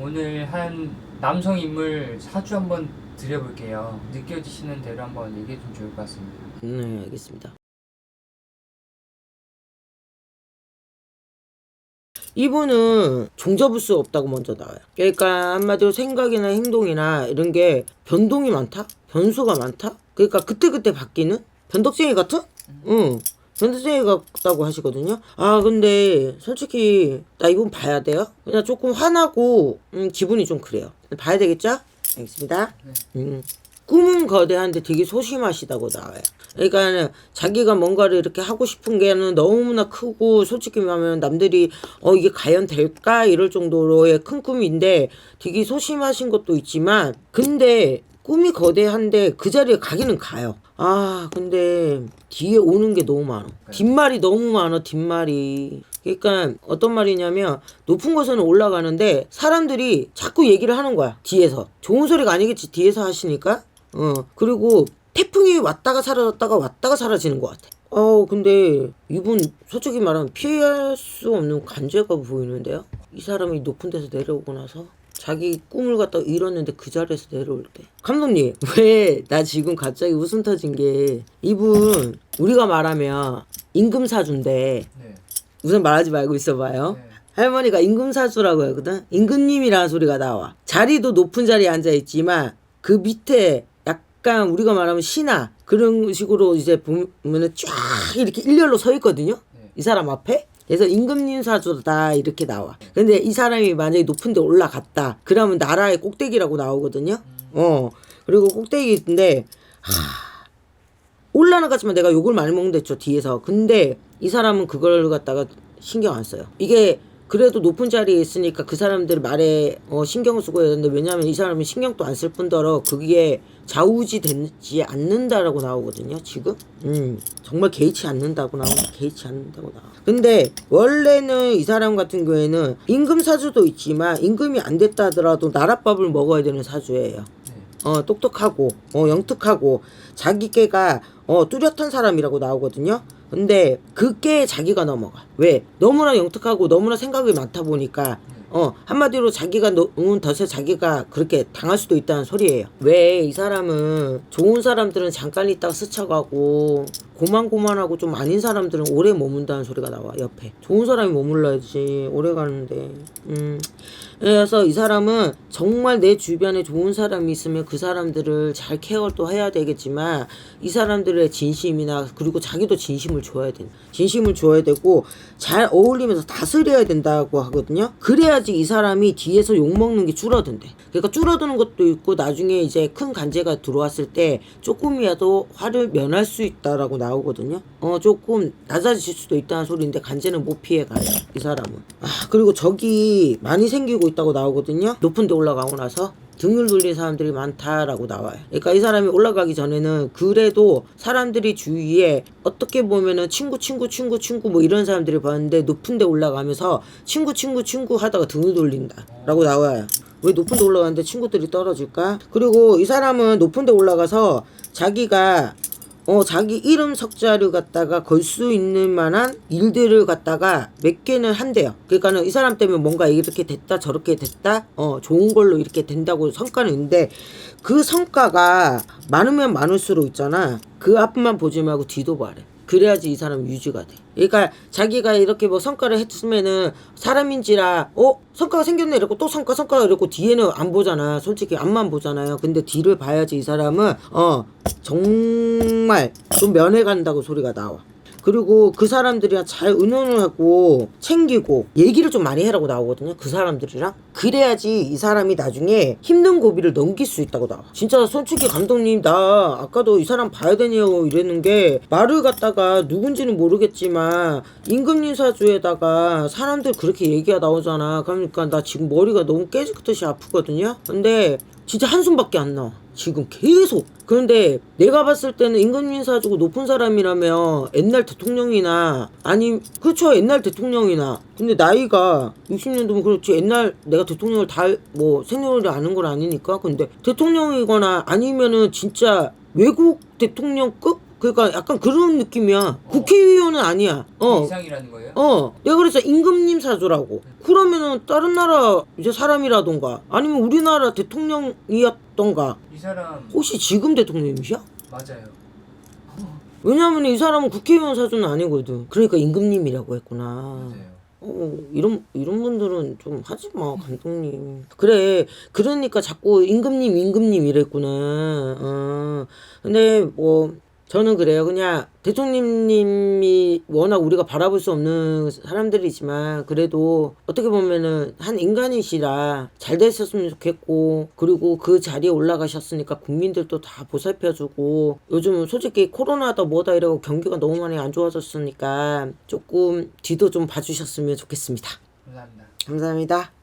오늘 한 남성 인물 사주 한번 드려볼게요. 느껴지시는 대로 한번 얘기해 주면 좋을 것 같습니다. 네, 알겠습니다. 이분은 종잡을 수 없다고 먼저 나와요. 그러니까 한마디로 생각이나 행동이나 이런 게 변동이 많다? 변수가 많다? 그러니까 그때그때 바뀌는? 변덕쟁이 같은? 응. 변덕쟁이 같다고 하시거든요. 아, 근데 솔직히 나 이분 봐야 돼요? 그냥 조금 화나고 음, 기분이 좀 그래요. 봐야 되겠죠? 알겠습니다. 음. 꿈은 거대한데 되게 소심하시다고 나와요. 그러니까 자기가 뭔가를 이렇게 하고 싶은 게는 너무나 크고 솔직히 말하면 남들이 어 이게 과연 될까 이럴 정도로의 큰 꿈인데 되게 소심하신 것도 있지만 근데 꿈이 거대한데 그 자리에 가기는 가요. 아 근데 뒤에 오는 게 너무 많아. 뒷말이 너무 많아 뒷말이. 그러니까 어떤 말이냐면 높은 곳에는 올라가는데 사람들이 자꾸 얘기를 하는 거야 뒤에서 좋은 소리가 아니겠지 뒤에서 하시니까 어 그리고 태풍이 왔다가 사라졌다가 왔다가 사라지는 것 같아. 어 근데 이분 솔직히 말하면 피할 수 없는 간제가 보이는데요. 이 사람이 높은 데서 내려오고 나서 자기 꿈을 갖다 이뤘는데 그 자리에서 내려올 때 감독님 왜 나 지금 갑자기 웃음 터진 게 이분 우리가 말하면 임금사주인데 네. 우선 말하지 말고 있어봐요. 네. 할머니가 임금사주라고 하거든. 임금님이라는 소리가 나와. 자리도 높은 자리에 앉아 있지만 그 밑에 약간 우리가 말하면 신하 그런 식으로 이제 보면은 쫙 이렇게 일렬로 서 있거든요. 이 사람 앞에. 그래서 임금님 사주다 이렇게 나와. 근데 이 사람이 만약에 높은 데 올라갔다. 그러면 나라의 꼭대기라고 나오거든요. 어. 그리고 꼭대기인데 올라나갔지만 내가 욕을 많이 먹는다 했죠 뒤에서 근데 이 사람은 그걸 갖다가 신경 안 써요 이게 그래도 높은 자리에 있으니까 그 사람들 말에 어, 신경을 쓰고 해야 되는데 왜냐하면 이 사람은 신경도 안 쓸 뿐더러 그게 좌우지 되지 않는다라고 나오거든요 지금. 음 정말 개의치 않는다고 나오고 개의치 않는다고 나와. 근데 원래는 이 사람 같은 경우에는 임금 사주도 있지만 임금이 안 됐다 하더라도 나랏밥을 먹어야 되는 사주예요. 어, 똑똑하고, 어, 영특하고, 자기께가, 어, 뚜렷한 사람이라고 나오거든요. 근데, 그게 자기가 넘어가. 왜? 너무나 영특하고, 너무나 생각이 많다 보니까, 어, 한마디로 자기가 너무 덫에 자기가 그렇게 당할 수도 있다는 소리예요. 왜? 이 사람은, 좋은 사람들은 잠깐 있다가 스쳐가고, 고만고만하고 좀 아닌 사람들은 오래 머문다는 소리가 나와, 옆에. 좋은 사람이 머물러야지, 오래 가는데. 음. 그래서 이 사람은 정말 내 주변에 좋은 사람이 있으면 그 사람들을 잘 케어를 또 해야 되겠지만 이 사람들의 진심이나 그리고 자기도 진심을 줘야 돼. 진심을 줘야 되고 잘 어울리면서 다스려야 된다고 하거든요. 그래야 지 이 사람이 뒤에서 욕먹는 게 줄어든대. 그러니까 줄어드는 것도 있고 나중에 이제 큰 간제가 들어왔을 때 조금이라도 화를 면할 수 있다라고 나오거든요. 어 조금 낮아질 수도 있다는 소리인데 간제는 못 피해 가요. 이 사람은. 아 그리고 적이 많이 생기고 있다고 나오거든요. 높은 데 올라가고 나서 등을 돌린 사람들이 많다라고 나와요. 그러니까 이 사람이 올라가기 전에는 그래도 사람들이 주위에 어떻게 보면은 친구 친구 친구 친구 뭐 이런 사람들이 봤는데 높은 데 올라가면서 친구 친구 친구 하다가 등을 돌린다라고 나와요. 왜 높은 데 올라가는데 친구들이 떨어질까? 그리고 이 사람은 높은 데 올라가서 자기가 어 자기 이름 석자를 갖다가 걸 수 있는 만한 일들을 갖다가 몇 개는 한대요. 그러니까는 이 사람 때문에 뭔가 이렇게 됐다 저렇게 됐다 어 좋은 걸로 이렇게 된다고 성과는 있는데 그 성과가 많으면 많을수록 있잖아. 그 앞만 보지 말고 뒤도 봐래. 그래야지 이 사람 유지가 돼. 그러니까 자기가 이렇게 뭐 성과를 했으면은 사람인지라 어 성과가 생겼네 이러고 또 성과 성과가 이러고 뒤에는 안 보잖아. 솔직히 앞만 보잖아요. 근데 뒤를 봐야지 이 사람은 어 정말 좀 면해 간다고 소리가 나와. 그리고 그 사람들이랑 잘 의논을 하고 챙기고 얘기를 좀 많이 해라고 나오거든요. 그 사람들이랑. 그래야지 이 사람이 나중에 힘든 고비를 넘길 수 있다고 나와. 진짜 솔직히 감독님 나 아까도 이 사람 봐야 되냐고 이랬는 게 말을 갖다가 누군지는 모르겠지만 임금님 사주에다가 사람들 그렇게 얘기가 나오잖아. 그러니까 나 지금 머리가 너무 깨지듯이 아프거든요. 근데 진짜 한숨밖에 안 나와. 지금 계속. 그런데 내가 봤을 때는 임금님 사주고 높은 사람이라면 옛날 대통령이나 아니 그렇죠 옛날 대통령이나 근데 나이가 60년도면 그렇지 옛날 내가 대통령을 다 뭐 생년월일 아는 건 아니니까 근데 대통령이거나 아니면은 진짜 외국 대통령급 그러니까 약간 그런 느낌이야. 국회의원은 아니야. 그 어. 이상이라는 거예요? 어, 내가 그래서 임금님 사주라고. 그러면은 다른 나라 이제 사람이라던가 아니면 우리나라 대통령이었던가 이 사람 혹시 지금 대통령이시야? 맞아요. 왜냐하면 이 사람은 국회의원 사주는 아니거든. 그러니까 임금님이라고 했구나. 맞아요. 어, 이런 이런 분들은 좀 하지 마 감독님. 그래, 그러니까 자꾸 임금님 임금님 이랬구나. 어, 근데 뭐 저는 그래요. 그냥 대통령님이 워낙 우리가 바라볼 수 없는 사람들이지만 그래도 어떻게 보면은 한 인간이시라 잘 됐었으면 좋겠고 그리고 그 자리에 올라가셨으니까 국민들도 다 보살펴주고 요즘 솔직히 코로나다 뭐다 이러고 경기가 너무 많이 안 좋아졌으니까 조금 뒤도 좀 봐주셨으면 좋겠습니다. 감사합니다. 감사합니다.